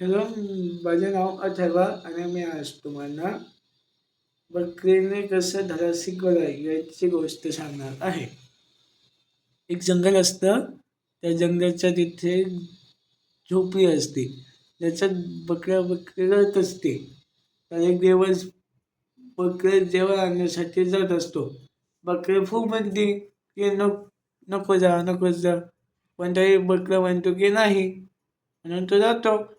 Hello माझे नाव अथर्वा आणि मी आज तुम्हाला बकरीने कसं धडा शिकवला याची गोष्ट सांगणार आहे. एक जंगल असतं त्या जंगलाच्या तिथे झोपडी असते त्याच्यात बकऱ्या बकऱ्या असते. तर एक दिवस बकरे जेवण आणण्यासाठी जात असतो. बकऱ्या खूप म्हणते की नको नको जा नको जा. पण तरी बकरा म्हणतो की नाही म्हणून तो जातो.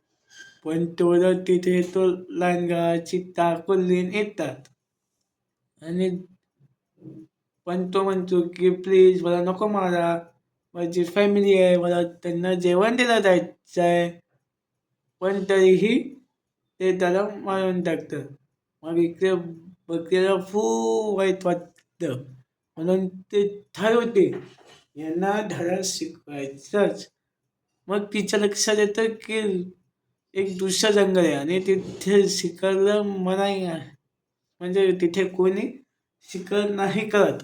पण तेवढं तिथे तो लांडगा चित्ता कुल्लीन येतात. आणि पण तो म्हणतो की प्लीज मला नको मारा. माझी फॅमिली आहे. मला त्यांना जेवण दिलं जायचं आहे पण तरीही ते त्याला मारून टाकतं मग इकडे बकरीला खूप वाईट वाटतं. म्हणून ते ठरवते. यांना धडा शिकवायचाच. मग तिच्या लक्षात येतं की एक दुसरं जंगल आहे आणि तिथे शिकायला मनाई आहे. म्हणजे तिथे कोणी शिकार नाही करत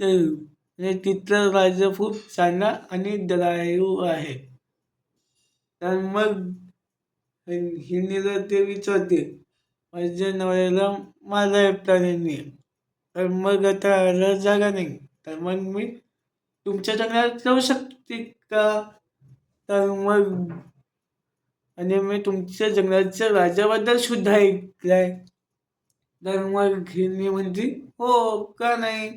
तर म्हणजे तिथलं राज्य खूप चांगला आणि दलायू आहे. तर मग हिंदीला ते विचारते माझ्या नवऱ्याला माझा प्राण्यांनी. तर मग आता आला जागा नाही. तर मग मी तुमच्या जंगलात जाऊ शकते का? तर मग आणि मी तुमच्या जंगलाच्या राजाबद्दल सुद्धा ऐकलंय. तर मग हिंदी म्हणते हो का नाही?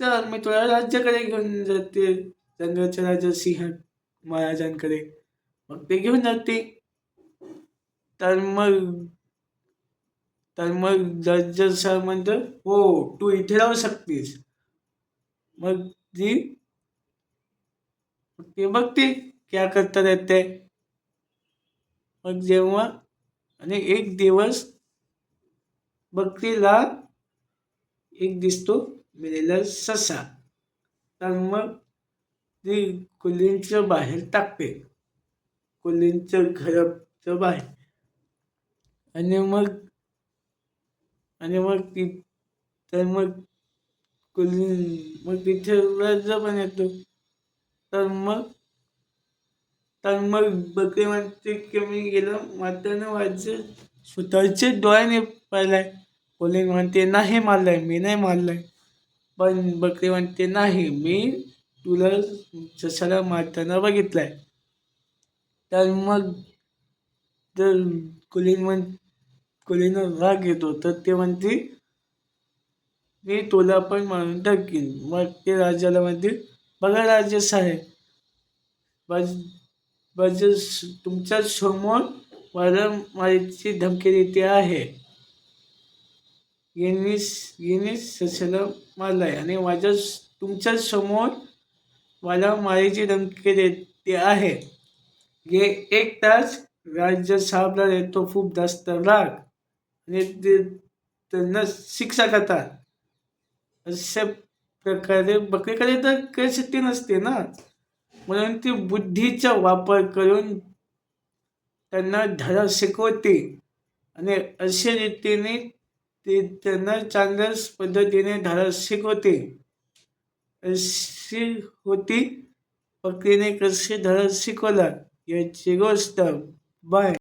चल मी तुला राज्याकडे घेऊन जाते. जंगलाच्या राजा सिंह महाराजांकडे मग ते घेऊन जाते. तर मग तर मग दर्जा सर म्हणतो हो तू इथे राहू शकतेस. मग ती ते बघते क्या करता येते मग जेव्हा आणि एक दिवस बकरीला एक दिसतो मिळेला ससा. तर मग ती कोल्हींच्या बाहेर टाकते. कोल्हींच्या घराच्या बाहेर. आणि मग आणि मग ती तर मग कोल्ही मग तिथे राजा पण येतो. तर मग तर मग बकरी म्हणते की मी गेलो मातानं माझं स्वतःचे डोळ्याने पाहिलाय कोणी म्हणते नाही मारलाय मी नाही मारलाय. पण बकरी म्हणते नाही मी तुला जसाला मारताना बघितलाय. तर मग तर कुलीन म्हण कुलीनं राग येतो तर ते म्हणते मी तुला पण मारून टाकीन. मग ते राजाला म्हणते बघा राजा साहेब बस बस तुमच्यासमोर मला धमकी देते आहे. यांनी यांनी सशाला मारलाय आणि माझ्या तुमच्यासमोर मला मारीची धमकी देते आहे. हे एक तास राज्य साहेबला येतो खूप जास्त राग आणि ते त्यांना शिक्षा करतात. अशा प्रकारे बकरीकडे तर काही शक्ती नसते ना? म्हणून ती बुद्धीचा वापर करून त्यांना धडा शिकवते. आणि अशा रीतीने ते त्यांना चांगल्याच पद्धतीने धडा शिकवते. अशी होती पक्तीने कसे धडा शिकवला याची गोष्ट. बाय